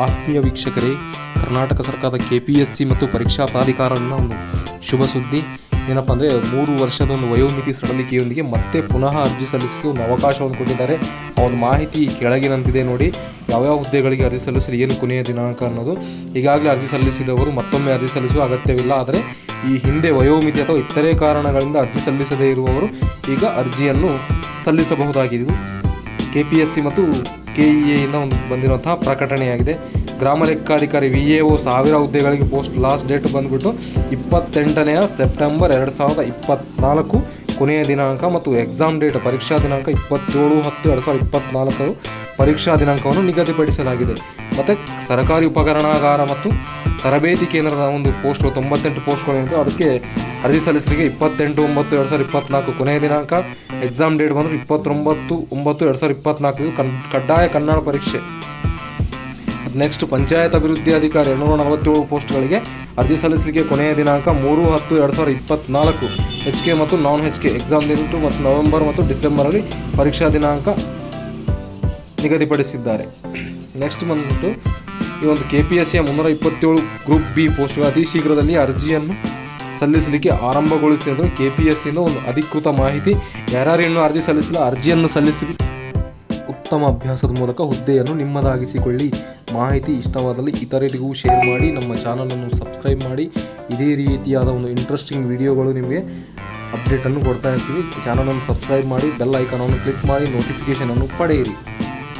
ಆತ್ಮೀಯ ವೀಕ್ಷಕರೇ, ಕರ್ನಾಟಕ ಸರ್ಕಾರದ ಕೆ ಪಿ ಎಸ್ ಸಿ ಮತ್ತು ಪರೀಕ್ಷಾ ಪ್ರಾಧಿಕಾರನ ಒಂದು ಶುಭ ಸುದ್ದಿ. ಏನಪ್ಪ ಅಂದರೆ, ಮೂರು ವರ್ಷದ ಒಂದು ವಯೋಮಿತಿ ಸಡಲಿಕೆಯೊಂದಿಗೆ ಮತ್ತೆ ಪುನಃ ಅರ್ಜಿ ಸಲ್ಲಿಸಲು ಅವಕಾಶವನ್ನು ಕೊಟ್ಟಿದ್ದಾರೆ. ಆ ಒಂದು ಮಾಹಿತಿ ಕೆಳಗಿನಂತಿದೆ ನೋಡಿ. ಯಾವ್ಯಾವ ಹುದ್ದೆಗಳಿಗೆ ಅರ್ಜಿ ಸಲ್ಲಿಸಲು ಏನು ಕೊನೆಯ ದಿನಾಂಕ ಅನ್ನೋದು. ಈಗಾಗಲೇ ಅರ್ಜಿ ಸಲ್ಲಿಸಿದವರು ಮತ್ತೊಮ್ಮೆ ಅರ್ಜಿ ಸಲ್ಲಿಸುವ ಅಗತ್ಯವಿಲ್ಲ. ಆದರೆ ಈ ಹಿಂದೆ ವಯೋಮಿತಿ ಅಥವಾ ಇತರೆ ಕಾರಣಗಳಿಂದ ಅರ್ಜಿ ಸಲ್ಲಿಸದೇ ಇರುವವರು ಈಗ ಅರ್ಜಿಯನ್ನು ಸಲ್ಲಿಸಬಹುದಾಗಿದೆ. ಕೆ ಪಿ ಎಸ್ ಸಿ ಮತ್ತು ಕೆ ಇ ಎಯಿಂದ ಒಂದು ಬಂದಿರುವಂತಹ ಪ್ರಕಟಣೆಯಾಗಿದೆ. ಗ್ರಾಮ ಲೆಕ್ಕಾಧಿಕಾರಿ ವಿ ಎ ಒ ಸಾವಿರ ಹುದ್ದೆಗಳಿಗೆ ಪೋಸ್ಟ್ ಲಾಸ್ಟ್ ಡೇಟ್ ಬಂದ್ಬಿಟ್ಟು ಇಪ್ಪತ್ತೆಂಟನೆಯ ಸೆಪ್ಟೆಂಬರ್ ಎರಡು ಸಾವಿರದ ಇಪ್ಪತ್ತ್ನಾಲ್ಕು ಕೊನೆಯ ದಿನಾಂಕ ಮತ್ತು ಎಕ್ಸಾಮ್ ಡೇಟ್ ಪರೀಕ್ಷಾ ದಿನಾಂಕ ಇಪ್ಪತ್ತೇಳು ಹತ್ತು ಎರಡು ಸಾವಿರದ ಇಪ್ಪತ್ತ್ನಾಲ್ಕರು ಪರೀಕ್ಷಾ ದಿನಾಂಕವನ್ನು ನಿಗದಿಪಡಿಸಲಾಗಿದೆ. ಮತ್ತು ಸರಕಾರಿ ಉಪಕರಣಾಗಾರ ಮತ್ತು ತರಬೇತಿ ಕೇಂದ್ರದ ಒಂದು ಪೋಸ್ಟ್, ತೊಂಬತ್ತೆಂಟು ಪೋಸ್ಟ್ಗಳು ಅದಕ್ಕೆ ಅರ್ಜಿ ಸಲ್ಲಿಸಲಿಕ್ಕೆ ಇಪ್ಪತ್ತೆಂಟು, ಒಂಬತ್ತು, ಎರಡು ಸಾವಿರದ ಇಪ್ಪತ್ತ್ನಾಲ್ಕು ಕೊನೆಯ ದಿನಾಂಕ ಎಕ್ಸಾಮ್ ಡೇಟ್ ಬಂದರೆ ಇಪ್ಪತ್ತೊಂಬತ್ತು, ಒಂಬತ್ತು, ಎರಡು ಸಾವಿರದ ಇಪ್ಪತ್ತ್ನಾಲ್ಕು ಇದು ಕನ್, ಕಡ್ಡಾಯ ಕನ್ನಡ ಪರೀಕ್ಷೆ. ನೆಕ್ಸ್ಟ್ ಪಂಚಾಯತ್ ಅಭಿವೃದ್ಧಿ ಅಧಿಕಾರಿ ಎರಡುನೂರ ನಲವತ್ತೇಳು ಪೋಸ್ಟ್ಗಳಿಗೆ ಅರ್ಜಿ ಸಲ್ಲಿಸಲಿಕ್ಕೆ ಕೊನೆಯ ದಿನಾಂಕ ಮೂರು ಹತ್ತು, ಎರಡು ಸಾವಿರದ ಇಪ್ಪತ್ನಾಲ್ಕು. ಎಚ್ ಕೆ ಮತ್ತು ನಾನ್ ಎಚ್ ಕೆ ಎಕ್ಸಾಮ್ ದಿನ ಮತ್ತು ನವೆಂಬರ್ ಮತ್ತು ಡಿಸೆಂಬರಲ್ಲಿ ಪರೀಕ್ಷಾ ದಿನಾಂಕ ನಿಗದಿಪಡಿಸಿದ್ದಾರೆ. ನೆಕ್ಸ್ಟ್ ಬಂದ್ಬಿಟ್ಟು ಈ ಒಂದು ಕೆ ಪಿ ಎಸ್ ಸಿಯ ಮುನ್ನೂರ ಇಪ್ಪತ್ತೇಳು ಗ್ರೂಪ್ ಬಿ ಪೋಸ್ಟ್ಗಳು ಅತಿ ಶೀಘ್ರದಲ್ಲಿ ಅರ್ಜಿಯನ್ನು ಸಲ್ಲಿಸಲಿಕ್ಕೆ ಆರಂಭಗೊಳಿಸಿ ಅಂದರೆ ಕೆ ಪಿ ಎಸ್ ಸಿಯಿಂದ ಒಂದು ಅಧಿಕೃತ ಮಾಹಿತಿ, ಯಾರ್ಯಾರು ಅರ್ಜಿ ಸಲ್ಲಿಸಲು ಅರ್ಜಿಯನ್ನು ಸಲ್ಲಿಸಿ ಉತ್ತಮ ಅಭ್ಯಾಸದ ಮೂಲಕ ಹುದ್ದೆಯನ್ನು ನಿಮ್ಮದಾಗಿಸಿಕೊಳ್ಳಿ. ಮಾಹಿತಿ ಇಷ್ಟವಾದಲ್ಲಿ ಇತರರಿಗೂ ಶೇರ್ ಮಾಡಿ, ನಮ್ಮ ಚಾನಲನ್ನು ಸಬ್ಸ್ಕ್ರೈಬ್ ಮಾಡಿ. ಇದೇ ರೀತಿಯಾದ ಒಂದು ಇಂಟ್ರೆಸ್ಟಿಂಗ್ ವಿಡಿಯೋಗಳು ನಿಮಗೆ ಅಪ್ಡೇಟನ್ನು ಕೊಡ್ತಾ ಇರ್ತೀವಿ. ಚಾನಲನ್ನು ಸಬ್ಸ್ಕ್ರೈಬ್ ಮಾಡಿ ಬೆಲ್ ಐಕಾನನ್ನು ಕ್ಲಿಕ್ ಮಾಡಿ ನೋಟಿಫಿಕೇಷನನ್ನು ಪಡೆಯಿರಿ.